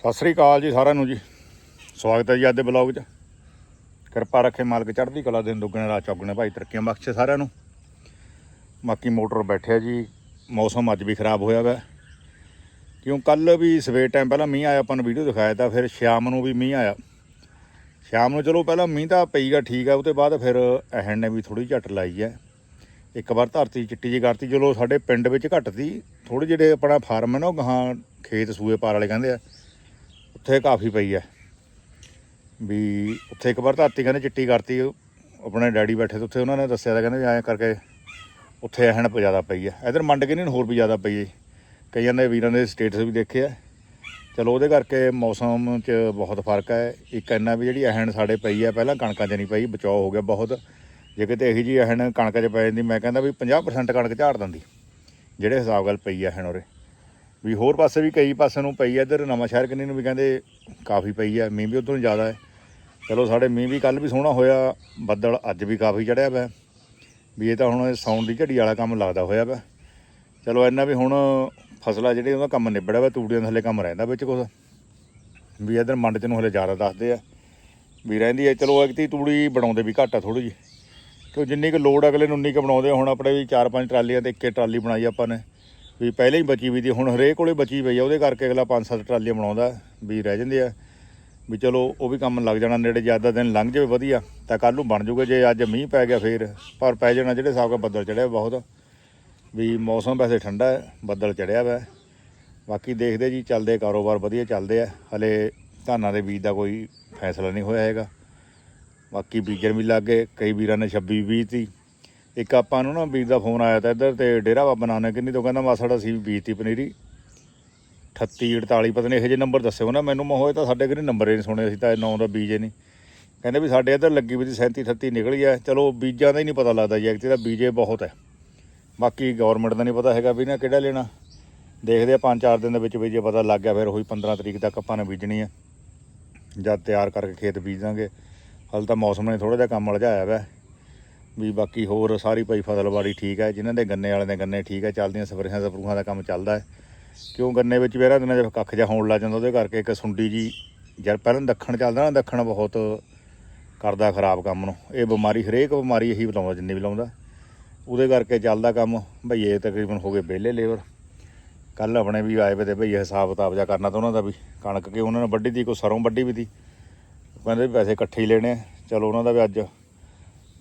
ਸਤਿ ਸ੍ਰੀ ਅਕਾਲ ਜੀ ਸਾਰਿਆਂ ਨੂੰ ਜੀ। ਸਵਾਗਤ ਹੈ ਜੀ ਅੱਜ ਦੇ ਬਲੌਗ 'ਚ। ਕਿਰਪਾ ਰੱਖੇ ਮਾਲਕ ਚੜ੍ਹਦੀ ਕਲਾ ਦਿਨ ਦੁੱਗਣੇ ਰਾਤ ਚੌਗਣੇ ਭਾਈ ਤਰੱਕੀਆਂ ਬਖਸ਼ੇ ਸਾਰਿਆਂ ਨੂੰ। ਬਾਕੀ ਮੋਟਰ ਬੈਠਿਆ ਜੀ, ਮੌਸਮ ਅੱਜ ਵੀ ਖਰਾਬ ਹੋਇਆ ਵਾ। ਕਿਉਂ ਕੱਲ ਵੀ ਸਵੇਰ ਟਾਈਮ ਪਹਿਲਾਂ ਮੀਂਹ ਆਇਆ, ਆਪਾਂ ਨੂੰ ਵੀਡੀਓ ਦਿਖਾਇਆ ਤਾਂ ਫਿਰ ਸ਼ਾਮ ਨੂੰ ਵੀ ਮੀਂਹ ਆਇਆ। ਸ਼ਾਮ ਨੂੰ ਚਲੋ ਪਹਿਲਾਂ ਮੀਂਹ ਤਾਂ ਪਈਗਾ ਠੀਕ ਆ ਉਹ ਤੋਂ ਬਾਅਦ ਫਿਰ ਅਹਿਣ ਨੇ ਵੀ ਥੋੜੀ ਝਟ ਲਾਈ ਹੈ ਇੱਕ ਵਾਰ ਧਰਤੀ ਚਿੱਟੀ ਜੀ ਕਰਤੀ, ਚਲੋ ਸਾਡੇ ਪਿੰਡ ਵਿੱਚ ਘੱਟ ਤੀ ਥੋੜੇ ਜਿਹੜੇ ਆਪਣਾ ਫਾਰਮ ਹੈ ਨਾ, ਉਹ ਗਾਂ ਖੇਤ ਸੂਏ ਪਾਰ ਵਾਲੇ ਕਹਿੰਦੇ ਆ। ਉੱਥੇ ਕਾਫੀ ਪਈ ਹੈ ਵੀ ਉੱਥੇ ਇੱਕ ਵਾਰ ਧਰਤੀ ਕਹਿੰਦੇ ਚਿੱਟੀ ਕਰਤੀ, ਆਪਣੇ ਡੈਡੀ ਬੈਠੇ ਤੇ ਉੱਥੇ ਉਹਨਾਂ ਨੇ ਦੱਸਿਆ ਤਾਂ ਕਹਿੰਦੇ ਵੀ ਐਂ ਕਰਕੇ ਉੱਥੇ ਐਹਣ ਜ਼ਿਆਦਾ ਪਈ ਹੈ ਇਧਰ ਮੰਡ ਕੇ ਨਹੀਂ ਹੋਰ ਵੀ ਜ਼ਿਆਦਾ ਪਈ ਹੈ ਕਈਆਂ ਨੇ ਵੀਰਾਂ ਦੇ ਸਟੇਟਸ ਵੀ ਦੇਖੇ ਆ ਚਲੋ ਉਹਦੇ ਕਰਕੇ ਮੌਸਮ 'ਚ ਬਹੁਤ ਫ਼ਰਕ ਹੈ ਇੱਕ ਇੰਨਾ ਵੀ ਜਿਹੜੀ ਐਹਣ ਸਾਡੇ ਪਈ ਹੈ ਪਹਿਲਾਂ ਕਣਕਾਂ 'ਚ ਨਹੀਂ ਪਈ, ਬਚਾਅ ਹੋ ਗਿਆ ਬਹੁਤ। ਜੇ ਕਿਤੇ ਇਹੀ ਜੀ ਐਹਣ ਕਣਕ 'ਚ ਪੈ ਜਾਂਦੀ, ਮੈਂ ਕਹਿੰਦਾ ਵੀ 50% ਕਣਕ ਝਾੜ ਦਿੰਦੀ, ਜਿਹੜੇ ਹਿਸਾਬ ਗੱਲ ਪਈ ਐ ਐਹਣ ਉਰੇ। ਵੀ ਹੋਰ ਪਾਸੇ ਵੀ ਕਈ ਪਾਸੇ ਨੂੰ ਪਈ ਐ ਇੱਧਰ ਨਵਾਂ ਸ਼ਹਿਰ ਕਿੰਨੀ ਨੂੰ ਵੀ ਕਹਿੰਦੇ ਕਾਫੀ ਪਈ ਐ ਮੀਂਹ ਵੀ ਉਧਰੋਂ ਜ਼ਿਆਦਾ ਹੈ। ਚਲੋ ਸਾਡੇ ਮੀਂਹ ਵੀ ਕੱਲ ਵੀ ਸੋਹਣਾ ਹੋਇਆ, ਬੱਦਲ ਅੱਜ ਵੀ ਕਾਫੀ ਚੜਿਆ ਪਿਆ। ਵੀ ਇਹ ਤਾਂ ਹੁਣ ਸਾਉਣ ਦੀ ਝੜੀ ਵਾਲਾ ਕੰਮ ਲੱਗਦਾ ਹੋਇਆ ਪਿਆ। ਚਲੋ ਇੰਨਾ ਵੀ ਹੁਣ ਫਸਲਾ ਜਿਹੜੀ ਉਹਦਾ ਕੰਮ ਨਿਬੜਿਆ ਵਾ, ਤੂੜੀਆਂ ਦੇ ਥੱਲੇ ਕੰਮ ਰਹਿੰਦਾ ਵਿੱਚ ਕੁਛ। ਵੀ ਇੱਧਰ ਮੰਡ ਚ ਨੂੰ ਹਲੇ ਜ਼ਿਆਦਾ ਦੱਸਦੇ ਆ। ਵੀ ਰਹਿੰਦੀ ਹੈ ਚਲੋ ਇੱਕ ਤੀ ਤੂੜੀ ਬਣਾਉਂਦੇ ਵੀ ਘੱਟ ਆ ਥੋੜੀ ਜਿਹੀ। ਕਿਉਂ ਜਿੰਨੀ ਕੁ ਲੋੜ ਅਗਲੇ ਨੂੰ, ਉਨੀ ਕੁ ਬਣਾਉਂਦੇ ਹੁਣ ਆਪਣੇ ਵੀ ਚਾਰ ਪੰਜ ਟਰਾਲੀਆਂ ਤੇ ਇੱਕੇ ਟਰਾਲੀ ਬਣਾਈ ਆਪਾਂ ਨੇ। ਵੀ ਪਹਿਲਾਂ ਹੀ ਬਚੀ ਵੀ ਦੀ, ਹੁਣ ਹਰੇਕ ਕੋਲੇ ਬਚੀ ਪਈ ਆ, ਉਹਦੇ ਕਰਕੇ ਅਗਲਾ ਪੰਜ ਸੱਤ ਟਰਾਲੀਆਂ ਬਣਾਉਂਦਾ, ਵੀ ਰਹਿ ਜਾਂਦੇ ਆ। ਵੀ ਚਲੋ, ਉਹ ਵੀ ਕੰਮ ਲੱਗ ਜਾਣਾ, ਨੇੜੇ ਜ਼ਿਆਦਾ ਦਿਨ ਲੰਘ ਜਾਵੇ ਵਧੀਆ, ਤਾਂ ਕੱਲ ਨੂੰ ਬਣ ਜੂਗਾ, ਜੇ ਅੱਜ ਮੀਂਹ ਪੈ ਗਿਆ ਫੇਰ, ਪਰ ਪੈ ਜਾਣਾ ਜਿਹੜੇ ਹਿਸਾਬ ਨਾਲ ਬੱਦਲ ਚੜਿਆ ਬਹੁਤ। ਵੀ ਮੌਸਮ ਵੈਸੇ ਠੰਡਾ ਹੈ, ਬੱਦਲ ਚੜਿਆ ਵਾ। ਬਾਕੀ ਦੇਖਦੇ ਜੀ, ਚੱਲਦੇ ਕਾਰੋਬਾਰ ਵਧੀਆ ਚੱਲਦੇ ਆ, ਹਲੇ ਧਾਨਾਂ ਦੇ ਬੀਜ ਦਾ ਕੋਈ ਫੈਸਲਾ ਨਹੀਂ ਹੋਇਆ ਹੈਗਾ। ਬਾਕੀ ਬੀਜਣ ਵੀ ਲੱਗ ਗਏ, ਕਈ ਵੀਰਾਂ ਨੇ 26 ਬੀਜ ਤੀ ਇੱਕ ਆਪਾਂ ਨੂੰ ਨਾ ਬੀਜ ਦਾ ਫੋਨ ਆਇਆ ਤਾਂ ਇੱਧਰ ਤੇ ਡੇਰਾ ਬਾਬਾ ਨਾਨਕ ਕਿੰਨੀ ਤੋਂ ਕਹਿੰਦਾ ਮਾਸੜ ਅਸੀਂ ਵੀ ਬੀਜਤੀ ਪਨੀਰੀ। 38 48 ਪਤਾ ਨਹੀਂ ਇਹੋ ਜਿਹੇ ਨੰਬਰ ਦੱਸਿਓ ਨਾ ਮੈਨੂੰ ਮੈਂ ਹੋਏ ਤਾਂ ਸਾਡੇ ਕਿਹਨੇ ਨੰਬਰ ਹੀ ਨਹੀਂ ਸੁਣੇ, ਅਸੀਂ ਤਾਂ ਨੌ ਦਾ ਬੀਜ ਨਹੀਂ। ਕਹਿੰਦੇ ਵੀ ਸਾਡੇ ਇੱਧਰ ਲੱਗੀ ਵੀ ਸੀ 37 38 ਨਿਕਲੀ ਆ, ਚਲੋ ਬੀਜਾਂ ਦਾ ਹੀ ਨਹੀਂ ਪਤਾ ਲੱਗਦਾ ਜੀ, ਐਕਚੁਅਲੀ ਦਾ ਬੀਜੇ ਬਹੁਤ ਹੈ ਬਾਕੀ ਗਵਰਨਮੈਂਟ ਦਾ ਨਹੀਂ ਪਤਾ ਹੈਗਾ ਵੀ ਨਾ ਕਿਹੜਾ ਲੈਣਾ। ਦੇਖਦੇ ਆ ਪੰਜ ਚਾਰ ਦਿਨ ਦੇ ਵਿੱਚ ਵੀ ਜੇ ਪਤਾ ਲੱਗ ਗਿਆ, ਫਿਰ ਉਹੀ 15 ਤਰੀਕ ਤੱਕ ਆਪਾਂ ਨੇ ਬੀਜਣੀ ਹੈ ਜਦ ਤਿਆਰ ਕਰਕੇ ਖੇਤ ਬੀਜ ਦਾਂਗੇ। ਹਾਲ ਤਾਂ ਮੌਸਮ ਨੇ ਥੋੜਾ ਜਿਹਾ ਕੰਮ ਉਲਝਾਇਆ ਵਾ। ਵੀ ਬਾਕੀ ਹੋਰ ਸਾਰੀ ਭਾਈ ਫਸਲਬਾੜੀ ਠੀਕ ਹੈ, ਜਿਨ੍ਹਾਂ ਦੇ ਗੰਨੇ ਵਾਲਿਆਂ ਦੇ ਗੰਨੇ ਠੀਕ ਹੈ, ਚੱਲਦੀਆਂ ਸਪਰੇਹਾਂ ਸਪਰੂਹਾਂ ਦਾ ਕੰਮ ਚੱਲਦਾ ਹੈ। ਕਿਉਂ ਗੰਨੇ ਵਿੱਚ ਵੇਰਾ ਦਿਨਾਂ ਚ ਕੱਖ ਜਾ ਹੋਣ ਲੱਗ ਜਾਂਦਾ, ਉਹਦੇ ਕਰਕੇ ਇੱਕ ਸੁੰਡੀ ਜੀ ਜਦ ਪਹਿਲਾਂ ਦੱਖਣ ਚੱਲਦਾ ਨਾ, ਦੱਖਣ ਬਹੁਤ ਕਰਦਾ ਖਰਾਬ ਕੰਮ ਨੂੰ। ਇਹ ਬਿਮਾਰੀ, ਹਰੇਕ ਬਿਮਾਰੀ ਇਹੀ ਬੁਲਾਉਂਦਾ, ਜਿੰਨੀ ਵੀ ਲਾਉਂਦਾ। ਉਹਦੇ ਕਰਕੇ ਚੱਲਦਾ ਕੰਮ ਭਈਏ ਤਕਰੀਬਨ ਹੋ ਗਏ ਵਿਹਲੇ ਲੇਬਰ। ਕੱਲ ਆਪਣੇ ਵੀ ਆਏ ਵੇ ਤੇ ਭਈਏ ਹਿਸਾਬ ਕਿਤਾਬ ਜਾ ਕਰਨਾ ਤਾਂ ਉਹਨਾਂ ਦਾ ਵੀ, ਕਣਕ ਕਿ ਉਹਨਾਂ ਨੇ ਵੱਢੀ ਤੀ, ਕੋਈ ਸਰੋਂ ਵੱਢੀ ਵੀ ਤੀ। ਕਹਿੰਦੇ ਵੀ ਪੈਸੇ ਇਕੱਠੇ ਹੀ ਲੈਣੇ ਚਲੋ ਉਹਨਾਂ ਦਾ ਵੀ ਅੱਜ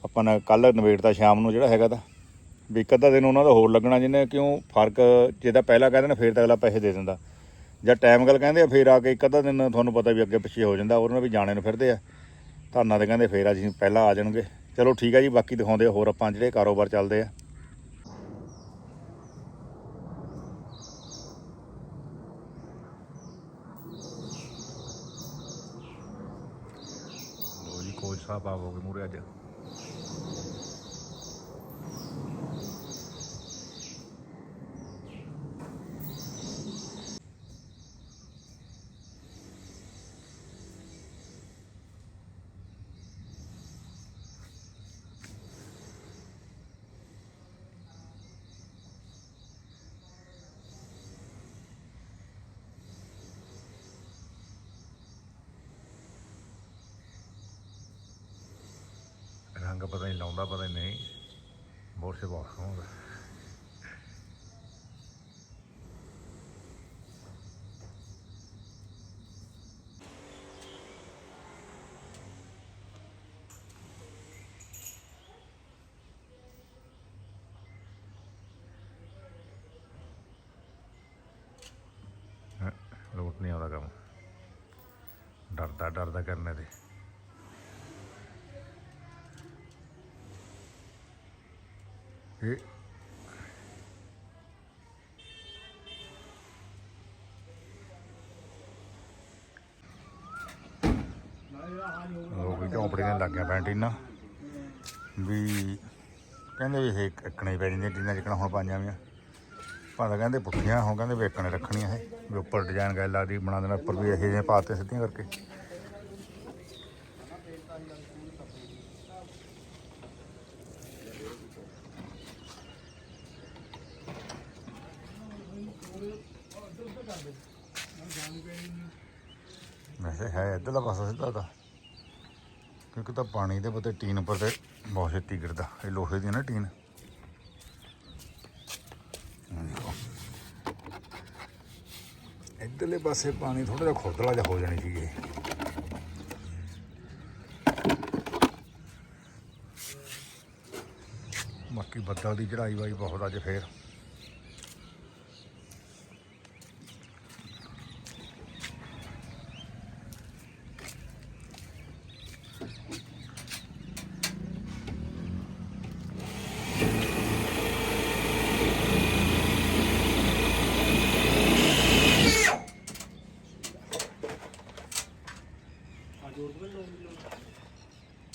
ਆਪਾਂ ਨੇ ਕੱਲ ਨਵੇੜਤਾ ਸ਼ਾਮ ਨੂੰ ਜਿਹੜਾ ਹੈਗਾ ਤਾਂ, ਵੀ ਇੱਕ ਅੱਧਾ ਦਿਨ ਉਹਨਾਂ ਦਾ ਹੋਰ ਲੱਗਣਾ ਜਿਹਨੇ ਕਿਉਂ ਫ਼ਰਕ, ਜਿਹਦਾ ਪਹਿਲਾਂ ਕਹਿੰਦੇ ਨੇ ਫੇਰ ਤਾਂ ਅਗਲਾ ਪੈਸੇ ਦੇ ਦਿੰਦਾ। ਜਾਂ ਟਾਈਮ ਗੱਲ ਕਹਿੰਦੇ ਆ, ਫੇਰ ਆ ਕੇ ਇੱਕ ਅੱਧਾ ਦਿਨ ਤੁਹਾਨੂੰ ਪਤਾ ਵੀ ਅੱਗੇ ਪਿੱਛੇ ਹੋ ਜਾਂਦਾ, ਉਹਨਾਂ ਵੀ ਜਾਣੇ ਨੂੰ ਫਿਰਦੇ ਆ। ਧਾਨਾਂ ਦੇ ਕਹਿੰਦੇ ਫੇਰ ਅਸੀਂ ਪਹਿਲਾਂ ਆ ਜਾਣਗੇ। ਚਲੋ ਠੀਕ ਆ ਜੀ, ਬਾਕੀ ਦਿਖਾਉਂਦੇ ਹੋਰ ਆਪਾਂ ਜਿਹੜੇ ਕਾਰੋਬਾਰ ਚੱਲਦੇ ਆ। ਲੋ ਜੀ, ਕੋਚ ਸਾਹਿਬ ਆਵੋਗੇ ਮੂਰੇ ਅੱਜ। ਪਤਾ ਨਹੀਂ। ਪਤਾ ਨਹੀਂ ਬਹੁਤ ਸੇ ਬਹੁਤ ਸੋਹਣਾ ਲੋਟ ਨਹੀਂ ਆਉਂਦਾ ਕੰਮ। ਡਰਦਾ ਡਰਦਾ ਕਰਨੇ ਤੇ। ਇਹ ਲੋਕ ਝੌਂਪੜੀ ਨੇ ਲੱਗਿਆ ਪੈਂਟੀਨਾ ਵੀ ਕਹਿੰਦੇ ਵੀ ਇਹ ਇੱਕਣੇ ਪੈ ਜਾਂਦੀਆਂ ਜਿੰਨਾ ਜਿੱਕਣਾ ਹੁਣ ਪਾਈਆਂ ਵੀਆਂ ਭਾਵੇਂ ਕਹਿੰਦੇ ਪੁੱਠੀਆਂ ਹੁਣ, ਕਹਿੰਦੇ ਵੀ ਇੱਕਣੇ ਰੱਖਣੀਆਂ ਇਹ। ਵੀ ਉੱਪਰ ਡਿਜ਼ਾਈਨ ਗੱਲ ਲੱਗਦੀ ਬਣਾ ਦੇਣਾ ਉੱਪਰ ਵੀ ਇਹੋ ਜਿਹੇ ਪਾਤੇ ਸਿੱਧੀਆਂ ਕਰਕੇ ਵੈਸੇ ਹੈ ਇੱਧਰਲਾ ਪਾਸਾ ਸਿੱਧਾ ਤਾਂ। ਕਿਉਂਕਿ ਤਾਂ ਪਾਣੀ ਦੇ ਪਤੇ ਟੀਨ ਉੱਪਰ ਤੇ ਬਹੁਤ ਛੇਤੀ ਗਿਰਦਾ। ਇਹ ਲੋਹੇ ਦੀ ਨਾ ਟੀਨ। ਇੱਧਰਲੇ ਪਾਸੇ ਪਾਣੀ ਥੋੜਾ ਜਿਹਾ ਖੁਰਦਲਾ ਜਿਹਾ ਹੋ ਜਾਣੀ ਸੀਗੀ। ਬਾਕੀ ਬੱਦਲ ਦੀ ਚੜਾਈ ਵਾਈ ਬਹੁਤ ਅੱਜ ਫੇਰ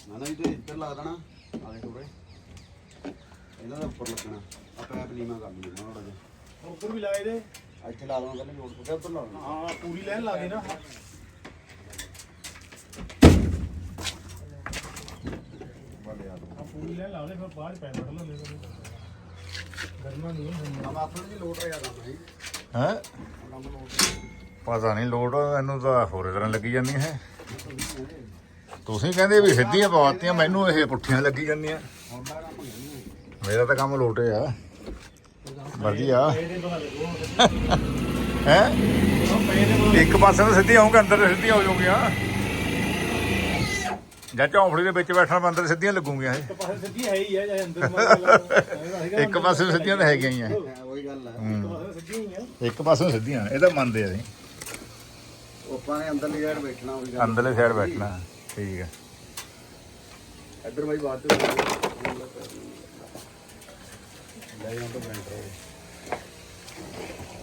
ਨਾ ਨਾ ਇਹ ਤੇ ਇੱਧਰ ਲਾ ਦੇਣਾ ਆ ਦੇਖੋ ਵੀਰੇ ਇਹਨਾਂ ਦਾ ਉੱਪਰ ਲੱਗਣਾ ਆ ਪੈਪ ਲੀਮਾ ਕਰ ਲਈ ਥੋੜਾ ਜਿਹਾ। ਉੱਪਰ ਵੀ ਲਾਏ ਦੇ ਇੱਥੇ ਲਾ ਦੇਣਾ ਕਹਿੰਦੇ ਜੋੜ ਕੇ ਉੱਧਰ ਲਾ ਦੇਣਾ ਹਾਂ ਪੂਰੀ ਲਾਈਨ ਲਾ ਦੇ ਨਾ। ਵਾਲੇ ਆ ਆ ਪੂਰੀ ਲਾਈਨ ਲਾ ਦੇ ਫਿਰ ਬਾਅਦ ਪੈ ਕੱਢ ਲੈਂਦੇ ਨੇ ਗਰਮਾ ਨਹੀਂ ਹੁੰਦਾ ਕੰਮ ਆਪਣੇ ਜੀ ਲੋਡ ਰਿਹਾ ਕੰਮ ਹੈ ਹੈ? ਕੰਮ ਲੋਡ ਪਤਾ ਨਹੀਂ ਲੋਡ ਇਹਨੂੰ ਤਾਂ ਹੋਰੇ ਤਰ੍ਹਾਂ ਲੱਗੀ ਜਾਂਦੀ ਹੈ। ਤੁਸੀਂ ਕਹਿੰਦੇ ਵੀ ਸਿੱਧੀਆਂ ਪਵਾਤੀਆਂ ਮੈਨੂੰ ਇਹ ਪੁੱਠੀਆਂ ਲੱਗੀ ਜਾਂਦੀਆਂ। ਮੇਰਾ ਤਾਂ ਕੰਮ ਲੋਟੇ ਆ। ਵਧੀਆ। ਹੈ? ਇੱਕ ਪਾਸੇ ਨੂੰ ਸਿੱਧੀ ਆਉਂਗਾ ਅੰਦਰ ਤੇ ਸਿੱਧੀਆਂ ਹੋ ਜਾਊਗੀਆਂ ਜਾਂ ਝੌਂਪੜੀ ਦੇ ਵਿੱਚ ਬੈਠਣ ਮੈਂ ਅੰਦਰ ਸਿੱਧੀਆਂ ਲੱਗੂਗੀਆਂ ਇਹ। ਇੱਕ ਪਾਸੇ ਸਿੱਧੀ ਹੈ ਹੀ ਹੈ ਜਾਂ ਅੰਦਰ ਇੱਕ ਪਾਸੇ ਸਿੱਧੀਆਂ ਤਾਂ ਹੈਗੀਆਂ ਹੀ ਆ। ਹੈ ਉਹੀ ਗੱਲ ਹੈ। ਪਾਸੇ ਸਿੱਧੀ ਹੀ ਹੈ ਇੱਕ ਪਾਸੇ ਸਿੱਧੀਆਂ ਇਹ ਤਾਂ ਮੰਨਦੇ ਆ ਉਹ ਆਪਾਂ ਨੇ ਅੰਦਰ ਲਿਜਾੜ ਬੈਠਣਾ ਉਹੀ ਗੱਲ ਅੰਦਰਲੇ ਸਾਈਡ ਬੈਠਣਾ ਠੀਕ ਹੈ ਇੱਧਰ ਬਾਈ ਬਾਅਦ ਚ ਲੈ ਜਾਂਦਾ ਬੈਂਟਰ ਬਹੁਤ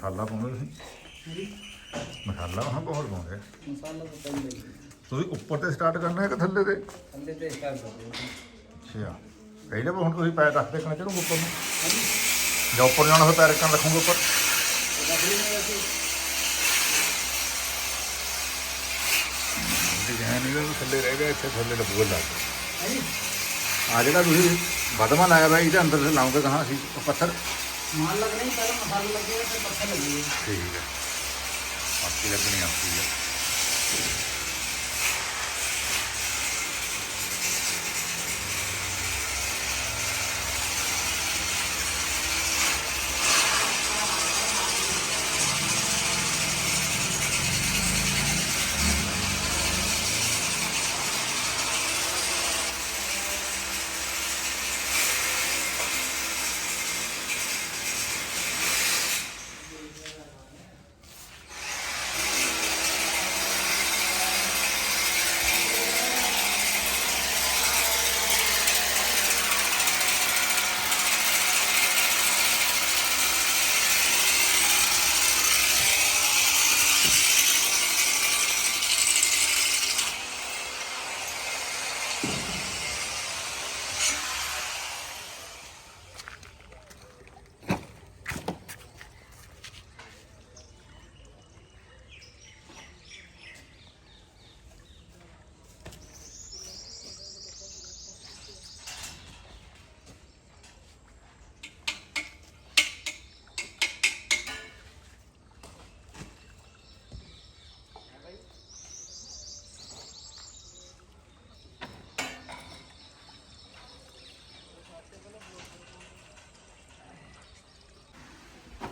ਮਸਾਲਾ ਪਾਉਂਦੇ ਤੁਸੀਂ? ਮਸਾਲਾ ਹਾਂ ਬਹੁਤ ਪਾਉਂਦੇ ਮਸਾਲਾ ਤਾਂ ਪੈਂਦਾ ਹੀ ਤੁਸੀਂ ਉੱਪਰ ਤੇ ਸਟਾਰਟ ਕਰਨਾ ਹੈ ਕਿ ਥੱਲੇ ਤੇ? ਅੰਦੇ ਤੇ ਸਟਾਰਟ ਕਰ ਦਿਓ ਅੱਛਾ ਪਹਿਲੇ ਹੁਣ ਤੁਸੀਂ ਪੈਰ ਰੱਖ ਦੇਖਣਾ ਚੜੂਗੇ ਉੱਪਰ ਨੂੰ? ਜਾਂ ਉੱਪਰ ਜਾਣਾ ਹੋਵੇ ਪੈਰ ਰੱਖਣ ਰੱਖੂਗੇ ਉੱਪਰ? ਡਿਜ਼ਾਈਨ ਇਹਦਾ ਵੀ ਥੱਲੇ ਰਹਿ ਗਿਆ ਇੱਥੇ ਥੱਲੇ ਲੱਗੂਗਾ ਲੱਗ ਆ ਜਿਹੜਾ ਤੁਸੀਂ ਬਦਮਾ ਲਾਇਆ ਬਾਈ ਇਹਦੇ ਅੰਦਰ ਲਾਉਂਗੇ ਕਹਾਂ ਅਸੀਂ? ਉਹ ਪੱਥਰ? ਮਾਲ ਲੱਗਣਾ ਹੀ, ਪਹਿਲਾਂ ਮਸਾਲਾ ਲੱਗੇਗਾ ਫਿਰ ਪੱਥਰ ਲੱਗੇਗਾ ਠੀਕ ਹੈ। ਆਪਕੀ ਲੱਗਣੀ ਆਪਕੀ ਹੈ।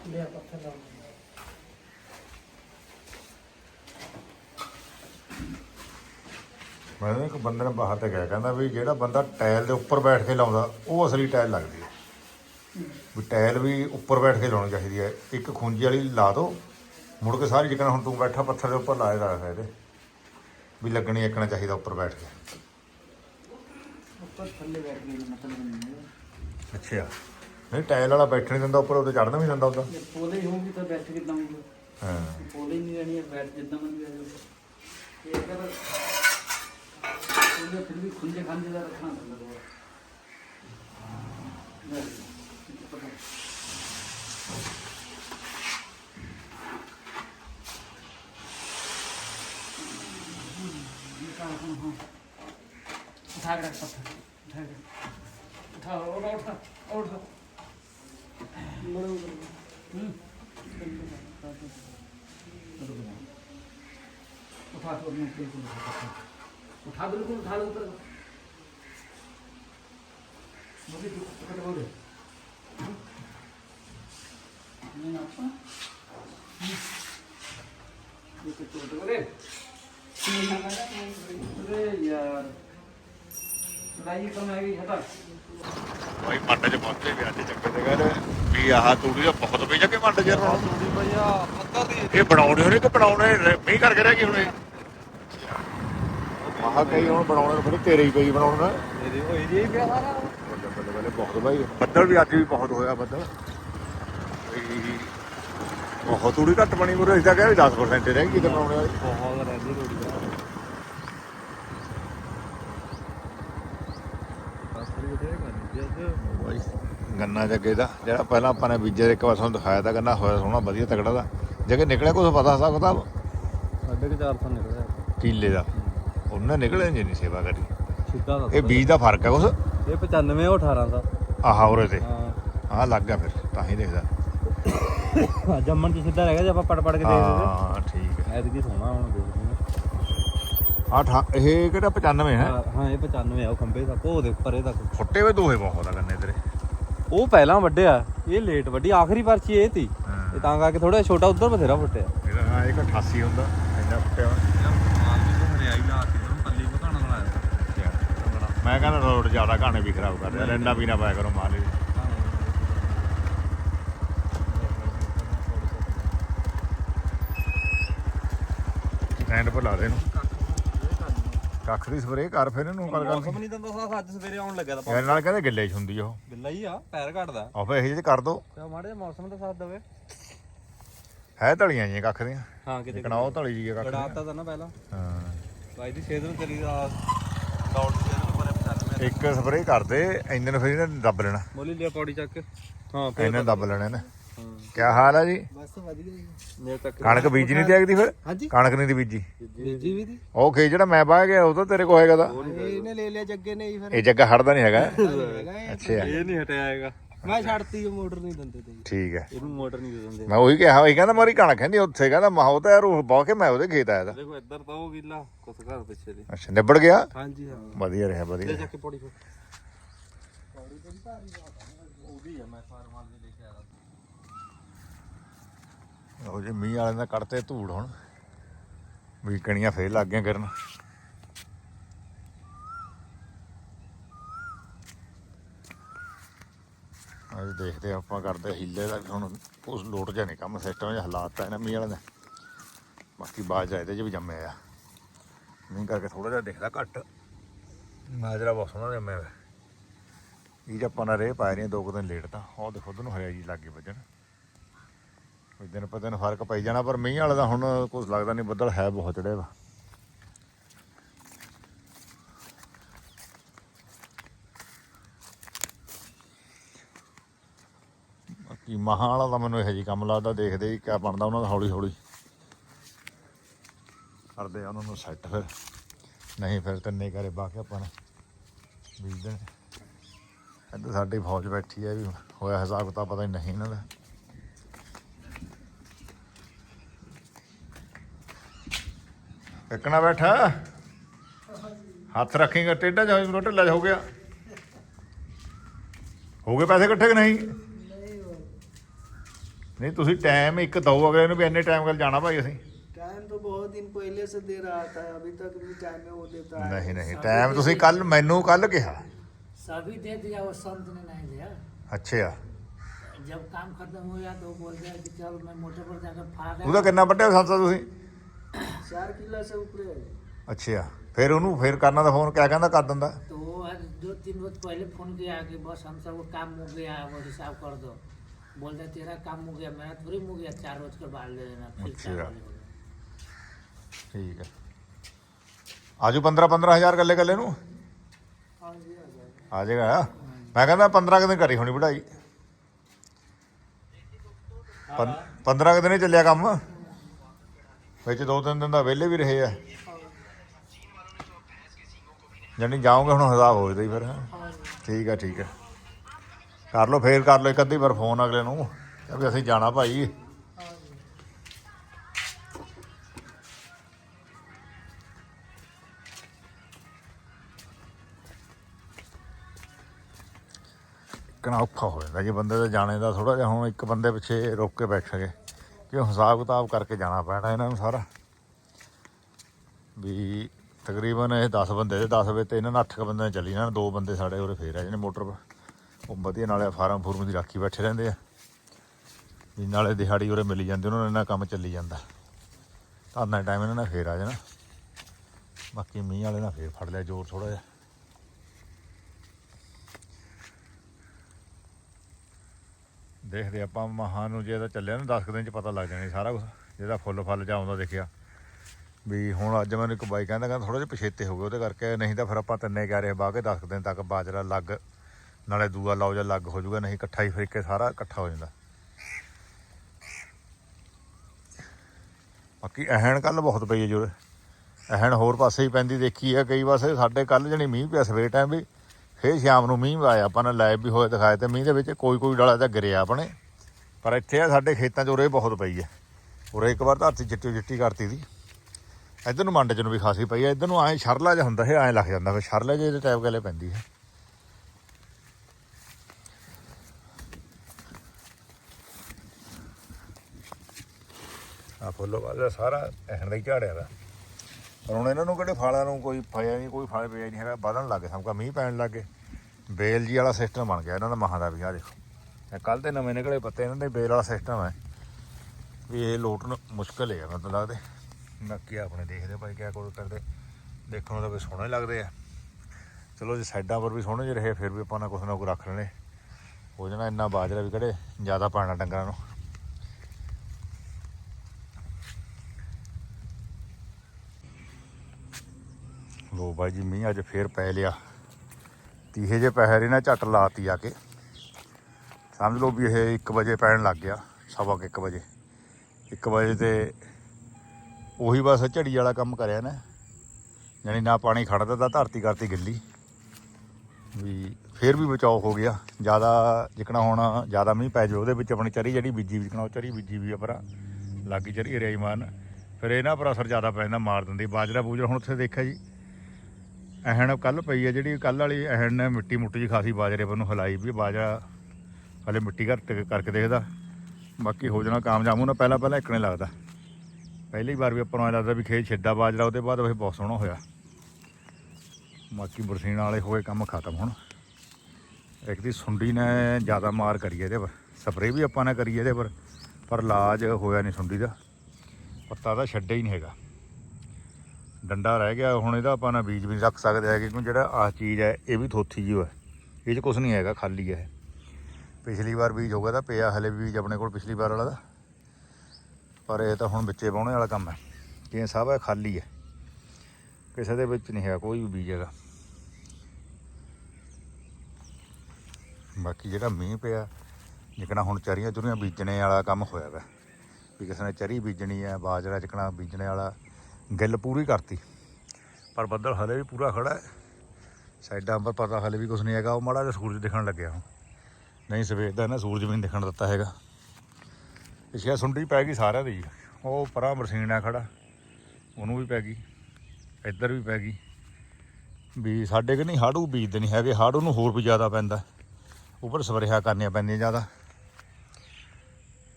ਲਿਆ ਪੱਥਰ ਲਾ ਮੈਂ ਨਾ ਇੱਕ ਬੰਦੇ ਨੇ ਬਾਹਰ ਤੇ ਗਿਆ ਕਹਿੰਦਾ ਵੀ ਜਿਹੜਾ ਬੰਦਾ ਟਾਇਲ ਦੇ ਉੱਪਰ ਬੈਠ ਕੇ ਲਾਉਂਦਾ ਉਹ ਅਸਲੀ ਟਾਇਲ ਲੱਗਦੀ ਹੈ। ਵੀ ਟਾਇਲ ਵੀ ਉੱਪਰ ਬੈਠ ਕੇ ਲਾਉਣੀ ਚਾਹੀਦੀ ਹੈ। ਇੱਕ ਖੁੰਜੀ ਵਾਲੀ ਲਾ ਦਿਓ ਮੁੜ ਕੇ ਸਾਰੀ ਜਿਕਣਾ ਹੁਣ ਤੂੰ ਬੈਠਾ ਪੱਥਰ ਦੇ ਉੱਪਰ ਲਾਏ ਦਾ ਇਹਦੇ। ਵੀ ਲੱਗਣੀ ਇੱਕਣਾ ਚਾਹੀਦਾ ਉੱਪਰ ਬੈਠ ਕੇ। ਉੱਪਰ ਥੱਲੇ ਬੈਠ ਗਏ ਮਤਲਬ ਨਹੀਂ ਹੈ। ਅੱਛਾ। ਨਹੀਂ ਟਾਇਲ ਵਾਲਾ ਬੈਠਣ ਨਹੀਂ ਦਿੰਦਾ ਉੱਪਰ ਉਹਦੇ ਚੜਨਾ ਵੀ ਦਿੰਦਾ ਉਹਦਾ ਜੇ ਪੋਲੇ ਹੋਊਗੀ ਤਾਂ ਬੈਠ ਕਿੱਦਾਂ ਹੋਊਗਾ? ਹਾਂ। ਪੋਲੇ ਨਹੀਂ ਰਹਿਣੀ ਬੈਠ ਜਿੱਦਾਂ ਮਨ ਜਾਏ ਇਹ ਕਰ ਉਹਨੇ ਫਿਰ ਵੀ ਖੁੱਲੇ ਖਾਂਦੇ ਦਾ ਰੱਖਣਾ ਪੈਂਦਾ ਦੋਆ ਉਠਾ ਕੇ ਰੱਖ ਪੱਥਰ। ਉਠਾ ਕੇ। ਉਠਾ ਉਠਾ ਉਠਾ। उठा बिल्कुल उठा लो ऊपर मुझे पकड़ बोले नहीं आपको ये तो छोड़ दो रे अरे यार लड़ाई कम आएगी हटा भाई पाटा ਵੀ ਆਹ ਤੂੜੀ ਦਾ ਬਹੁਤ ਪਈ ਜੱਗੇ ਮੰਡ ਚ ਰੋਣ ਥੋੜੀ ਭਈਆ ਪੱਤਾ ਦੀ ਇਹ ਬਣਾਉਣੇ ਹੋਣੇ ਕਿ ਬਣਾਉਣੇ? ਮੀਂਹ ਕਰਕੇ ਰਹਿ ਗਏ ਹੁਣੇ। ਆਹ ਕਈ ਹੁਣ ਬਣਾਉਣੇ ਫਿਰ ਤੇਰੇ ਹੀ ਪਈ ਬਣਾਉਣ ਇਹਦੀ ਹੋਈ ਦੀ ਪਿਆ ਸਾਰਾ। ਬੱਲੇ ਬੱਲੇ ਬਹੁਤ ਭਾਈ ਬੱਦਲ ਵੀ ਅੱਜ ਵੀ ਬਹੁਤ ਹੋਇਆ ਬੱਦਲ। ਬਹੁਤ ਤੂੜੀ ਘੱਟ ਬਣੀ ਮੁਰੇ ਇਸ ਦਾ ਕਿਹਾ ਵੀ 10% ਹੀ ਰਹਿ ਗਈ ਤੇ ਬਣਾਉਣੇ ਵਾਲੀ। ਬਹੁਤ ਰਹਿੰਦੀ ਥੋੜੀ ਸਾਸਰੀ ਉਠੇ ਕਰਨੀ ਅੱਜ ਬਾਈ ਗੰਨਾ ਜੱਗੇ ਦਾ ਜਿਹੜਾ ਪਹਿਲਾਂ ਆਪਾਂ ਨੇ ਬੀਜੇ ਇੱਕ ਵਾਰ ਤੁਹਾਨੂੰ ਦਿਖਾਇਆ ਤਾਂ ਗੰਨਾ ਹੋਇਆ ਸੋਹਣਾ ਵਧੀਆ ਤਗੜਾ ਦਾ। ਜਗੇ ਨਿਕਲਿਆ ਕੁਝ ਪਤਾ ਹਿਸਾਬ ਕਿਤਾਬ? ਸਾਢੇ 400 ਨਿਕਲਿਆ ਕੀਲੇ ਦਾ। ਉਹਨੇ ਨਿਕਲੇ ਜਿੰਨੀ ਸੇਵਾ ਕਰੀ। ਸਿੱਧਾ ਇਹ ਬੀਜ ਦਾ ਫ਼ਰਕ ਹੈ ਕੁਛ? ਇਹ 95 ਉਹ 18 ਦਾ। ਆਹ ਉਰੇ ਤੇ। ਹਾਂ। ਲੱਗ ਗਿਆ ਫਿਰ ਤਾਂ ਹੀ ਦੇਖਦਾ। ਜੰਮਣ ਚ ਸਿੱਧਾ ਰਹਿ ਗਿਆ ਜੇ ਆਪਾਂ ਪੜ ਪੜ ਕੇ ਦੇਖਦੇ ਹਾਂ ਠੀਕ ਹੈ ਐਤਕੀ ਸੋਹਣਾ ਹੁਣ ਦੇਖਦੇ ਠਾ- ਇਹ ਕਿਹੜਾ 95 ਹੈ? ਹਾਂ ਇਹ 95 ਆ ਉਹ ਖੰਬੇ ਤੱਕ ਉਹ ਦੇ ਪਰੇ ਤੱਕ। ਫੁੱਟੇ ਵੇ ਦੋਹੇ ਬਹੁਤ ਆ ਗੰਨੇ ਤੇਰੇ। ਉਹ ਪਹਿਲਾਂ ਵੱਡਿਆ ਇਹ ਲੇਟ ਵੱਡੀ ਆਖਰੀ ਪਰਚੀ ਇਹ ਤੀ ਹਾਂ। ਇਹ ਤਾਂ ਕਰਕੇ ਥੋੜਾ ਛੋਟਾ ਉਧਰ ਬਥੇਰਾ ਫੁੱਟਿਆ। ਇਹਦਾ ਹਾਂ ਇੱਕ 88 ਹੁੰਦਾ ਇੰਨਾ ਫੁੱਟਿਆ ਹੋਇਆ ਹਰਿਆਈ ਲਾ ਕੇ ਉਹਨੂੰ ਪੱਲੀ ਘਟਾਣਾ ਲਾਇਆ ਮੈਂ ਕਹਿੰਦਾ ਰੋਡ ਜ਼ਿਆਦਾ ਘਾਣੇ ਵੀ ਖਰਾਬ ਕਰ ਰਿਹਾ ਇੰਨਾ ਵੀ ਨਾ ਪਾਇਆ ਕਰੋ ਮਾਲੇ ਸਟੈਂਡ ਪਰ ਲਾ ਦੇ ਇਹਨੂੰ। ਕੱਖ ਦੀ ਸਪਰੇ ਕਰ ਫਿਰ ਇਹਨੂੰ ਕਰ ਕਰ ਮੌਸਮ ਨਹੀਂ। ਦਿੰਦਾ ਸਾਥ ਅੱਜ ਸਵੇਰੇ ਆਉਣ ਲੱਗਾ ਤਾਂ ਯਾਰ ਨਾਲ ਕਹਿੰਦੇ ਗਿੱਲੇ ਚ ਹੁੰਦੀ ਉਹ। ਬਿੱਲਾ ਹੀ ਆ ਪੈਰ ਘਟਦਾ। ਆ ਫੇ ਇਹ ਜਿਹੇ ਕਰ ਦੋ। ਤੇ ਮਾੜੇ ਜਿਹੇ ਮੌਸਮ ਦਾ ਸਾਥ ਦੇਵੇ। ਹੈ ਧਲੀਆਂ ਜੀਆਂ ਕੱਖ ਦੀਆਂ। ਹਾਂ ਕਿਤੇ ਉਹ ਧਲੀ ਜੀ ਕੱਖ ਦੀਆਂ। ਗੜਾਤਾ ਤਾਂ ਨਾ ਪਹਿਲਾਂ। ਹਾਂ। ਬਾਈ ਦੀ ਛੇਦ ਨੂੰ ਤੇਰੀ ਦਾ ਦੌੜ ਕੇ ਇਹਨੂੰ ਪਰੇ ਪਛਾਣ ਇੱਕ ਸਪਰੇ ਕਰਦੇ ਇੰਨੇ ਨੂੰ ਫਿਰ ਇਹਨੇ ਦੱਬ ਲੈਣਾ। ਮੋਲੀ ਲਿਆ ਪੌੜੀ ਚੱਕ ਹਾਂ ਇਹਨੇ ਦੱਬ ਲੈਣਾ ਨੇ ਕੀ ਹਾਲ ਹੈ ਜੀ? बस ਵਧੀਆ ਜੀ। ਮੇਰੇ ਤੱਕ ਕਣਕ ਬੀਜ ਨਹੀਂ ਤਿਆਗਦੀ ਫਿਰ? ਹਾਂਜੀ। ਕਣਕ ਨਹੀਂ ਦੀ ਬੀਜੀ? ਬੀਜੀ ਵੀ ਦੀ। ਉਹ ਖੇ ਜਿਹੜਾ ਮੈਂ ਬਾਹ ਗਿਆ ਉਹ ਤਾਂ ਤੇਰੇ ਕੋਲ ਹੈਗਾ ਦਾ ਇਹਨੇ ਲੈ ਲਿਆ ਜੱਗੇ ਨੇ ਹੀ ਫਿਰ। ਇਹ ਜੱਗਾ ਹਟਦਾ ਨਹੀਂ ਹੈਗਾ। ਹੈਗਾ ਇਹ। ਅੱਛਾ। ਇਹ ਨਹੀਂ ਹਟਿਆ ਹੈਗਾ। ਮੈਂ ਛੱਡਤੀ ਉਹ ਮੋਟਰ ਨਹੀਂ ਦਿੰਦੇ ਤੇ ਜੀ। ਠੀਕ ਹੈ। ਇਹਨੂੰ ਮੋਟਰ ਨਹੀਂ ਦੇ ਦਿੰਦੇ। ਮੈਂ ਉਹੀ ਕਿਹਾ ਉਹ ਕਹਿੰਦਾ ਮਾਰੀ ਕਣਕ ਕਹਿੰਦੀ ਉੱਥੇ ਕਹਿੰਦਾ ਮਾ ਉਹ ਤਾਂ ਯਾਰ ਉਹ ਬਾਹ ਕੇ ਮੈਂ ਉਹਦੇ ਖੇਤ ਆਇਆ ਦਾ ਦੇਖੋ ਇੱਧਰ ਤਾਂ ਉਹ ਗਿੱਲਾ ਕੁਛ ਘਰ ਪਿੱਛੇ ਦੇ। ਅੱਛਾ ਨਿਬੜ ਗਿਆ? ਹਾਂਜੀ ਹਾਂ। ਵਧੀਆ ਰਿਹਾ ਵਧੀਆ ਚੱਕ ਕੇ ਪੌੜੀ ਫਿਰ। ਉਹਦੀ ਆ ਮੈਂ ਫਾਰਮਾਲ ਦੇ ਲੈ ਕੇ ਆਇਆ ਉਹ ਜੇ, ਮੀਂਹ ਵਾਲਿਆਂ ਦਾ ਕੱਢਤੇ ਧੂੜ ਹੁਣ। ਵੀ ਕਣੀਆਂ ਫੇਰ ਲੱਗ ਗਈਆਂ ਕਰਨ ਅੱਜ ਦੇਖਦੇ ਆਪਾਂ ਕਰਦੇ ਹਿੱਲੇ ਦਾ ਹੁਣ ਉਸ ਲੋਟ ਜਿਹਾ ਨਹੀਂ ਕੰਮ ਸਿਸਟਮ ਜਿਹਾ ਹਾਲਾਤ ਤਾਂ ਇਹਨਾਂ ਮੀਂਹ ਵਾਲਿਆਂ ਦਾ। ਬਾਕੀ ਬਾਜ ਇਹਦੇ 'ਚ ਵੀ ਜੰਮਿਆ ਆ। ਮੀਂਹ ਕਰਕੇ ਥੋੜਾ ਜਿਹਾ ਦਿਖਦਾ ਘੱਟ। ਮਾਜਰਾ ਬਹੁਤ ਸੋਹਣਾ ਜੰਮਿਆ ਹੋਇਆ ਇਹ 'ਚ ਆਪਾਂ ਨੇ ਰੇ ਪਾਏ ਨੇ ਦੋ ਕੁ ਦਿਨ ਲੇਟ ਤਾਂ, ਉਹ ਦੇਖੋ ਉਧਰ ਨੂੰ ਹਰਿਆ ਜੀ ਲੱਗੇ ਵੱਜਣ। ਕੋਈ ਦਿਨ ਪਰ ਦਿਨ ਫ਼ਰਕ ਪਈ ਜਾਣਾ, ਪਰ ਮੀਂਹ ਵਾਲੇ ਦਾ ਹੁਣ ਕੁਝ ਲੱਗਦਾ ਨਹੀਂ ਬੱਦਲ ਹੈ ਬਹੁਤ ਚੜਿਆ ਵਾ। ਬਾਕੀ ਮਹਾਂ ਵਾਲਾ ਤਾਂ ਮੈਨੂੰ ਇਹੋ ਜਿਹੀ ਕੰਮ ਲੱਗਦਾ, ਦੇਖਦੇ ਹੀ ਕਿਆ ਬਣਦਾ ਉਹਨਾਂ ਦਾ ਹੌਲੀ ਹੌਲੀ ਕਰਦੇ ਆ ਉਹਨਾਂ ਨੂੰ ਸੈੱਟ ਫਿਰ। ਨਹੀਂ ਫਿਰ ਤਿੰਨੇ ਕਰੇ ਬਾਕੀ ਆਪਾਂ ਨੇ ਬੀਜ ਦੇਣੇ। ਇੱਧਰ ਸਾਡੀ ਫੌਜ ਬੈਠੀ ਹੈ ਵੀ ਹੋਇਆ ਹਿਸਾਬ ਕਿਤਾਬ ਪਤਾ ਹੀ ਨਹੀਂ ਇਹਨਾਂ ਦਾ। ਇੱਕਣਾ ਬੈਠਾ ਹੱਥ ਰੱਖੇਗਾ ਟੇਢਾ ਜਾ ਮੇਰਾ ਢਿੱਲਾ ਜਿਹਾ ਹੋ ਗਿਆ ਹੋ ਗਏ ਪੈਸੇ ਇਕੱਠੇ ਕਿ ਨਹੀਂ ਨਹੀਂ ਤੁਸੀਂ ਟਾਈਮ ਇੱਕ ਦੋ ਅਗਲੇ ਨੂੰ ਵੀ ਇੰਨੇ ਟਾਈਮ ਕੱਲ ਜਾਣਾ ਭਾਈ ਅਸੀਂ टाइम तो बहुत दिन पहले से दे रहा था अभी तक भी टाइम में वो देता है ਨਹੀਂ ਨਹੀਂ ਟਾਈਮ ਤੁਸੀਂ ਕੱਲ ਮੈਨੂੰ ਕੱਲ ਕਿਹਾ सभी दे दिया वो संत ने नहीं दिया ਅੱਛਾ जब काम खत्म हो गया तो बोल दिया कि चल मैं मोटर पर जाकर फाड़ ਉਹਦਾ ਕਿੰਨਾ ਵੱਡਿਆ ਸੰਸਾ ਤੁਸੀਂ चार किलो से ऊपर है ਅੱਛਾ ਫਿਰ ਉਹਨੂੰ ਫਿਰ ਕਰਨਾ ਤਾਂ ਫੋਨ ਕਿਆ ਕਹਿੰਦਾ ਕਰ ਦਿੰਦਾ तो वो आज दो तीन रोज पहले फोन किया कि बस हम सब वो काम हो गया वो हिसाब कर दो बोल रहे तेरा काम हो गया मेरा थोड़ी हो गया चार रोज के बाद ले लेना फिर चार अच्छा। रोज हो गया। ਠੀਕ ਹੈ ਆਜੂ 15 15000 ਗੱਲੇ ਗੱਲੇ ਨੂੰ हाँ जी आ जाएगा ਆ ਜਾਏਗਾ ਮੈਂ ਕਹਿੰਦਾ 15 ਕੁ ਦਿਨ ਕਰੀ ਹੋਣੀ ਵਢਾਈ 15 ਕੁ ਦਿਨ ਹੀ ਚੱਲਿਆ ਕੰਮ ਵਿੱਚ ਦੋ ਤਿੰਨ ਦਿਨ ਦਾ ਵਿਹਲੇ ਵੀ ਰਹੇ ਆ। ਜਾਨੀ ਜਾਓਗੇ ਹੁਣ ਹਿਸਾਬ ਹੋ ਜਦਾ ਹੀ ਫਿਰ, ਹੈਂ? ਠੀਕ ਆ ਠੀਕ ਆ। ਕਰ ਲਓ, ਫੇਰ ਕਰ ਲਓ, ਇੱਕ ਅੱਧੀ ਵਾਰ ਫੋਨ ਅਗਲੇ ਨੂੰ ਕਿਹਾ ਵੀ ਅਸੀਂ ਜਾਣਾ ਭਾਈ। ਕਣਾ ਔਖਾ ਹੋ ਜਾਂਦਾ, ਜੇ ਬੰਦੇ ਦਾ ਜਾਣੇ ਦਾ ਥੋੜਾ ਜਿਹਾ, ਹੁਣ ਇੱਕ ਬੰਦੇ ਪਿੱਛੇ ਰੁਕ ਕੇ ਬੈਠ ਸਕੇ ਕਿ ਹਿਸਾਬ ਕਿਤਾਬ ਕਰਕੇ ਜਾਣਾ ਪੈਣਾ ਇਹਨਾਂ ਨੂੰ ਸਾਰਾ। ਵੀ ਤਕਰੀਬਨ ਇਹ 10 ਬੰਦੇ ਦੇ 10 ਵਜੇ ਤੇ ਇਹਨਾਂ ਨਾਲ 8 ਬੰਦੇ ਚੱਲੀ ਜਾਣ, ਦੋ ਬੰਦੇ ਸਾਡੇ ਉਰੇ ਫੇਰ ਆ ਜਿਹਨੇ ਮੋਟਰ ਉਹ ਵਧੀਆ ਨਾਲੇ ਫਾਰਮ ਫੂਰਮ ਦੀ ਰਾਖੀ ਬੈਠੇ ਰਹਿੰਦੇ ਆ। ਵੀ ਨਾਲੇ ਦਿਹਾੜੀ ਉਰੇ ਮਿਲੀ ਜਾਂਦੀ, ਉਹਨਾਂ ਨਾਲ ਇਹਨਾਂ ਕੰਮ ਚੱਲੀ ਜਾਂਦਾ। ਤਾਂ ਨਾ ਟਾਈਮ ਇਹਨਾਂ ਨੇ ਫੇਰ ਆ ਜਾਣਾ। ਬਾਕੀ ਮੀਂਹ ਵਾਲੇ ਨਾਲ ਫੇਰ ਫੜ ਲਿਆ, ਜ਼ੋਰ ਥੋੜਾ ਜਿਹਾ। ਦੇਖਦੇ ਆਪਾਂ ਮਹਾਂ ਨੂੰ ਜੇ ਤਾਂ ਚੱਲਿਆ ਨਾ 10 ਕੁ ਦਿਨ ਚ ਪਤਾ ਲੱਗ ਜਾਣੀ ਸਾਰਾ ਕੁਝ ਜਿਹਦਾ ਫੁੱਲ ਫਲ ਜਾ ਆਉਂਦਾ ਦੇਖਿਆ। ਵੀ ਹੁਣ ਅੱਜ ਮੈਨੂੰ ਇੱਕ ਬਾਈ ਕਹਿੰਦਾ ਕਹਿੰਦਾ ਥੋੜਾ ਜਿਹਾ ਪਛੇਤੇ ਹੋ ਗਏ, ਉਹਦੇ ਕਰਕੇ ਨਹੀਂ ਤਾਂ ਫਿਰ ਆਪਾਂ ਤਿੰਨੇ ਕਹਿ ਰਹੇ ਬਾਅਦ ਕੇ 10 ਕੁ ਦਿਨ ਤੱਕ ਬਾਜਰਾ ਲੱਗ, ਨਾਲੇ ਦੂਆ ਲਾਓ ਜਾਂ ਲੱਗ ਹੋ ਜਾਊਗਾ, ਨਹੀਂ ਇਕੱਠਾ ਹੀ ਫਿਰ ਸਾਰਾ ਇਕੱਠਾ ਹੋ ਜਾਂਦਾ। ਬਾਕੀ ਅਹਿਣ ਕੱਲ ਬਹੁਤ ਪਈ ਹੈ ਜੁਰ। ਅਹਿਣ ਹੋਰ ਪਾਸੇ ਹੀ ਪੈਂਦੀ ਦੇਖੀ ਹੈ ਕਈ ਪਾਸੇ ਸਾਡੇ ਕੱਲ ਜਣੀ ਮੀਂਹ ਪਿਆ ਸਵੇਰ ਟਾਈਮ ਵੀ। ਫੇਰ ਸ਼ਾਮ ਨੂੰ ਮੀਂਹ ਆਇਆ, ਆਪਾਂ ਨੇ ਲਾਈਵ ਵੀ ਹੋਏ ਦਿਖਾਏ ਤੇ ਮੀਂਹ ਦੇ ਵਿੱਚ ਕੋਈ ਕੋਈ ਡਾਲਾ ਤਾਂ ਗਿਰਿਆ ਆਪਣੇ। ਪਰ ਇੱਥੇ ਆ ਸਾਡੇ ਖੇਤਾਂ 'ਚ ਉਰੇ ਬਹੁਤ ਪਈ ਹੈ ਉਰੇ ਇੱਕ ਵਾਰ ਧਰਤੀ ਚਿੱਟੀ ਚਿੱਟੀ ਕਰਤੀ ਦੀ ਇੱਧਰ ਨੂੰ ਮੰਡ 'ਚ ਨੂੰ ਵੀ ਖਾਸੀ ਪਈ ਹੈ ਇੱਧਰ ਨੂੰ ਐਂ ਸ਼ਰਲਾ ਜਿਹਾ ਹੁੰਦਾ ਹੈ ਐਂ ਲੱਗ ਜਾਂਦਾ ਫਿਰ ਸ਼ਰਲਾ ਜਿਹੇ ਦੇ ਟਾਈਪ ਗਲੇ ਪੈਂਦੀ ਹੈ ਆ ਫੁੱਲੋ ਵਾਲਾ ਸਾਰਾ ਐਹਣ ਦਾ ਹੀ ਝਾੜਿਆ ਦਾ ਪਰ ਹੁਣ ਇਹਨਾਂ ਨੂੰ ਕਿਹੜੇ ਫਲਾਂ ਨੂੰ ਕੋਈ ਫਾਇਆ ਨਹੀਂ, ਕੋਈ ਫਲ ਪਿਆ ਨਹੀਂ ਹੈਗਾ। ਵਧਣ ਲੱਗੇ ਸਮਕਾ ਮੀਂਹ ਪੈਣ ਲੱਗੇ ਬੇਲ ਜੀ ਵਾਲਾ ਸਿਸਟਮ ਬਣ ਗਿਆ ਇਹਨਾਂ ਦਾ ਮਹਾਂ ਦਾ ਵੀ ਆ ਦੇਖੋ। ਇਹ ਕੱਲ ਤੇ ਨਵੇਂ ਨਿਕਲੇ ਪੱਤੇ, ਇਹਨਾਂ ਦੇ ਬੇਲ ਵਾਲਾ ਸਿਸਟਮ ਹੈ। ਵੀ ਇਹ ਲੋਟ ਨੂੰ ਮੁਸ਼ਕਲ ਹੈ, ਮੈਨੂੰ ਤਾਂ ਲੱਗਦੇ ਬਾਕੀ ਆਪਣੇ ਦੇਖਦੇ ਭਾਈ ਕਿਆ ਕੋਲ ਕਰਦੇ। ਦੇਖਣ ਨੂੰ ਤਾਂ ਵੀ ਸੋਹਣੇ ਲੱਗਦੇ ਆ। ਚਲੋ ਜੇ ਸਾਈਡਾਂ ਪਰ ਵੀ ਸੋਹਣੇ ਜਿਹੇ ਰਹੇ, ਫਿਰ ਵੀ ਆਪਾਂ ਨਾ ਕੁਛ ਨਾ ਕੁਛ ਰੱਖ ਲੈਣੇ। ਹੋ ਜਾਣਾ ਇੰਨਾ ਬਾਜਰਾ ਵੀ ਕਿਹੜੇ ਜ਼ਿਆਦਾ ਪਾਣਾ ਡੰਗਰਾਂ ਨੂੰ। ਲੋ ਬਾਈ ਜੀ, ਮੀਂਹ ਅੱਜ ਫੇਰ ਪੈ ਲਿਆ। ਤੀਹੇ ਜੇ ਪਹਿਰ ਇਹਨਾਂ ਝੱਟ ਲਾਤੀ ਆ ਕੇ। ਸਮਝ ਲਓ ਵੀ ਇਹ 1 ਵਜੇ ਪੈਣ ਲੱਗ ਗਿਆ, ਸਵਾ ਕੁ ਇੱਕ ਵਜੇ। 1 ਵਜੇ ਤੇ ਉਹੀ ਬਸ ਝੜੀ ਵਾਲਾ ਕੰਮ ਕਰਿਆ ਨਾ। ਯਾਨੀ ਨਾ ਪਾਣੀ ਖੜਦਾ ਤਾਂ ਧਰਤੀ ਕਰਤੀ ਗਿੱਲੀ। ਵੀ ਫੇਰ ਵੀ ਬਚਾਓ ਹੋ ਗਿਆ। ਜ਼ਿਆਦਾ ਜਿਕਣਾ ਹੁਣ ਜ਼ਿਆਦਾ ਮੀਂਹ ਪੈ ਜਾਵੇ ਉਹਦੇ ਵਿੱਚ ਆਪਣੀ ਚਰੀ ਜਿਹੜੀ ਬੀਜੀ ਵਿਕਣਾ ਉਹ ਚਰੀ ਬੀਜੀ ਵੀ ਆ ਭਰਾ। ਲਾਗੀ ਚਰੀ ਰਿਆਈ ਮਾਨ ਫਿਰ ਇਹ ਨਾ ਪਰ ਅਸਰ ਜ਼ਿਆਦਾ ਪੈ ਜਾਂਦਾ ਮਾਰ ਦਿੰਦੀ। ਬਾਜਰਾ ਬੂਜਰਾ ਹੁਣ ਉੱਥੇ ਦੇਖਿਆ ਜੀ। ਅਹਿਣ ਕੱਲ ਪਈ ਹੈ ਜਿਹੜੀ ਕੱਲ ਵਾਲੀ ਅਹਿਣ ਨੇ ਮਿੱਟੀ ਮੁੱਟੀ ਜੀ ਖਾਸੀ ਬਾਜਰੇ ਵੱਲ ਨੂੰ ਹਲਾਈ ਵੀ, ਬਾਜਰਾ ਹਲੇ ਮਿੱਟੀ ਘਰ ਤੇ ਕਰਕੇ ਦੇਖਦਾ। ਬਾਕੀ ਹੋ ਜਾਣਾ ਕਾਮਯਾਬ ਹੋਣਾ ਪਹਿਲਾਂ ਪਹਿਲਾਂ ਇੱਕਣੇ ਲੱਗਦਾ। ਪਹਿਲੀ ਵਾਰ ਵੀ ਆਪਾਂ ਨੂੰ ਲੱਗਦਾ ਵੀ ਖੇਤ ਛਿੱਦਾ ਬਾਜਰਾ, ਉਹਦੇ ਬਾਅਦ ਉਹ ਬਹੁਤ ਸੋਹਣਾ ਹੋਇਆ। ਬਾਕੀ ਬਰਸੀਨ ਵਾਲੇ ਹੋਏ ਕੰਮ ਖਤਮ ਹੁਣ। ਇੱਕ ਦੀ ਸੁੰਡੀ ਨੇ ਜ਼ਿਆਦਾ ਮਾਰ ਕਰੀ ਇਹਦੇ ਪਰ, ਸਪਰੇਅ ਵੀ ਆਪਾਂ ਨੇ ਕਰੀ ਇਹਦੇ ਪਰ ਪਰ ਇਲਾਜ ਹੋਇਆ ਨਹੀਂ ਸੁੰਡੀ ਦਾ। ਪੱਤਾ ਤਾਂ ਛੱਡਿਆ ਹੀ ਨਹੀਂ ਹੈਗਾ। ਡੰਡਾ ਰਹਿ ਗਿਆ, ਹੁਣ ਇਹਦਾ ਆਪਾਂ ਨਾ ਬੀਜ ਵੀ ਨਹੀਂ ਰੱਖ ਸਕਦੇ ਹੈਗੇ ਕਿਉਂਕਿ ਜਿਹੜਾ ਆਹ ਚੀਜ਼ ਹੈ, ਇਹ ਵੀ ਥੋਥੀ ਜਿਹੀ ਹੈ ਇਹ 'ਚ ਕੁਝ ਨਹੀਂ ਹੈਗਾ, ਖਾਲੀ ਹੈ ਇਹ। ਪਿਛਲੀ ਵਾਰ ਬੀਜ ਹੋ ਗਿਆ ਤਾਂ ਪਿਆ, ਹਲੇ ਵੀ ਬੀਜ ਆਪਣੇ ਕੋਲ ਪਿਛਲੀ ਵਾਰ ਵਾਲਾ ਦਾ। ਪਰ ਇਹ ਤਾਂ ਹੁਣ ਵਿੱਚੇ ਪਾਉਣੇ ਵਾਲਾ ਕੰਮ ਹੈ। ਕਿ ਇਹ ਸਭ ਹੈ ਖਾਲੀ ਹੈ। ਕਿਸੇ ਦੇ ਵਿੱਚ ਨਹੀਂ ਹੈਗਾ, ਕੋਈ ਵੀ ਬੀਜ ਹੈਗਾ। ਬਾਕੀ ਜਿਹੜਾ ਮੀਂਹ ਪਿਆ ਜਿਕਣਾ ਹੁਣ ਚਰੀਆਂ ਚੁਰੀਆਂ ਬੀਜਣੇ ਵਾਲਾ ਕੰਮ ਹੋਇਆ ਵਾ। ਵੀ ਕਿਸੇ ਨੇ ਚਰੀ ਬੀਜਣੀ ਹੈ, ਬਾਜਰਾ ਚਕਣਾ ਬੀਜਣੇ ਵਾਲਾ ਗਿੱਲ ਪੂਰੀ ਕਰਤੀ। ਪਰ ਬੱਦਲ ਹਲੇ ਵੀ ਪੂਰਾ ਖੜਾ ਹੈ। ਸਾਈਡਾਂ ਪਰ ਪਤਾ ਹਲੇ ਵੀ ਕੁਝ ਨਹੀਂ ਹੈਗਾ। ਉਹ ਮਾੜਾ ਜਿਹਾ ਸੂਰਜ ਦਿਖਣ ਲੱਗਿਆ ਹੁਣ। ਨਹੀਂ, ਸਵੇਰ ਦਾ ਨਾ ਸੂਰਜ ਵੀ ਨਹੀਂ ਦਿਖਣ ਦਿੱਤਾ ਹੈਗਾ। ਪਿਛੇ ਸੁੰਡੀ ਪੈ ਗਈ ਸਾਰਿਆਂ ਦੀ। ਉਹ ਪਰਾਂ ਮਰਸੀਨ ਆ ਖੜਾ। ਉਹਨੂੰ ਵੀ ਪੈ ਗਈ। ਇੱਧਰ ਵੀ ਪੈ ਗਈ। ਵੀ ਸਾਡੇ ਕਿ ਨਹੀਂ, ਹਾੜੂ ਬੀਜਦੇ ਨਹੀਂ ਹੈਗੇ। ਹਾੜੂ ਨੂੰ ਹੋਰ ਵੀ ਜ਼ਿਆਦਾ ਪੈਂਦਾ। ਉੱਪਰ ਸਪਰੇਹਾਂ ਕਰਨੀਆਂ ਪੈਂਦੀਆਂ ਜ਼ਿਆਦਾ।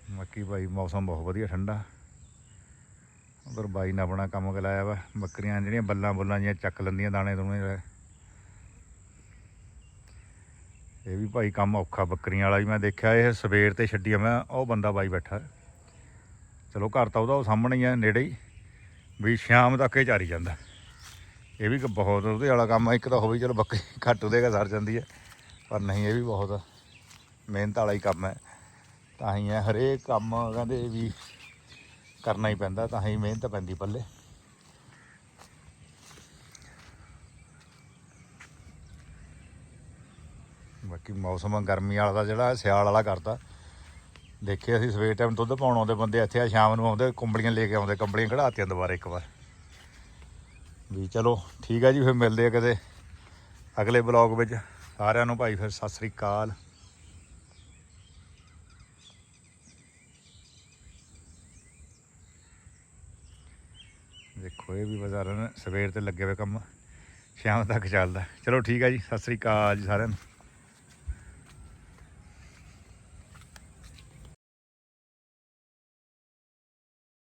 ਮੱਕੀ ਭਾਈ, ਮੌਸਮ ਬਹੁਤ ਵਧੀਆ ਠੰਡਾ। ਉਧਰ ਬਾਈ ਨੇ ਆਪਣਾ ਕੰਮ ਕਲਾਇਆ ਵਾ, ਬੱਕਰੀਆਂ ਜਿਹੜੀਆਂ ਬੱਲਾਂ ਬੁੱਲਾਂ ਜੀਆਂ ਚੱਕ ਲੈਂਦੀਆਂ ਦਾਣੇ ਦੂਣੇ ਇਹ ਵੀ ਭਾਈ ਕੰਮ ਔਖਾ, ਬੱਕਰੀਆਂ ਵਾਲਾ ਵੀ ਮੈਂ ਦੇਖਿਆ, ਇਹ ਸਵੇਰ ਤੇ ਛੱਡੀ ਮੈਂ ਉਹ ਬੰਦਾ ਬਾਈ ਬੈਠਾ। ਚਲੋ ਘਰ ਤਾਂ ਉਹਦਾ ਉਹ ਸਾਹਮਣੇ ਹੀ ਆ, ਨੇੜੇ ਹੀ, ਵੀ ਸ਼ਾਮ ਤੱਕ ਇਹ ਚਾਰੀ ਜਾਂਦਾ। ਇਹ ਵੀ ਬਹੁਤ, ਉਹਦੇ ਵਾਲਾ ਕੰਮ ਆ, ਇੱਕ ਤਾਂ ਹੋਵੇ ਚਲੋ ਬੱਕਰੀ ਘੱਟ ਉਹਦੇ ਸਰ ਜਾਂਦੀ ਹੈ ਪਰ ਨਹੀਂ, ਇਹ ਵੀ ਬਹੁਤ ਮਿਹਨਤ ਵਾਲਾ ਹੀ ਕੰਮ ਹੈ ਤਾਂ ਹੀ ਹੈ ਹਰੇਕ ਕੰਮ ਕਹਿੰਦੇ ਵੀ ਕਰਨਾ ਹੀ ਪੈਂਦਾ, ਤਾਂ ਹੀ ਮਿਹਨਤ ਪੈਂਦੀ ਪੱਲੇ। ਬਾਕੀ ਮੌਸਮ ਗਰਮੀ ਵਾਲਾ ਦਾ ਜਿਹੜਾ, ਸਿਆਲ ਵਾਲਾ ਕਰਤਾ। ਦੇਖਿਆ ਅਸੀਂ ਸਵੇਰ ਟਾਈਮ ਦੁੱਧ ਪਾਉਣ ਆਉਂਦੇ ਬੰਦੇ, ਇੱਥੇ ਆ ਸ਼ਾਮ ਨੂੰ ਆਉਂਦੇ, ਕੰਬਲੀਆਂ ਲੈ ਕੇ ਆਉਂਦੇ, ਕੰਬਲੀਆਂ ਕਢਾਤੀਆਂ ਦੁਬਾਰਾ ਇੱਕ ਵਾਰ। ਵੀ ਚਲੋ, ਠੀਕ ਹੈ ਜੀ, ਫਿਰ ਮਿਲਦੇ ਆ ਕਦੇ ਅਗਲੇ ਬਲੌਗ ਵਿੱਚ। ਸਾਰਿਆਂ ਨੂੰ ਭਾਈ, ਫਿਰ ਸਤਿ ਸ੍ਰੀ ਅਕਾਲ ਦੇਖੋ ਇਹ ਵੀ ਬਾਜ਼ਾਰਾਂ ਨੇ ਸਵੇਰ ਤੇ ਲੱਗੇ ਹੋਏ ਕੰਮ, ਸ਼ਾਮ ਤੱਕ ਚੱਲਦਾ। ਚਲੋ ਠੀਕ ਹੈ ਜੀ, ਸਤਿ ਸ੍ਰੀ ਅਕਾਲ ਜੀ ਸਾਰਿਆਂ ਨੂੰ।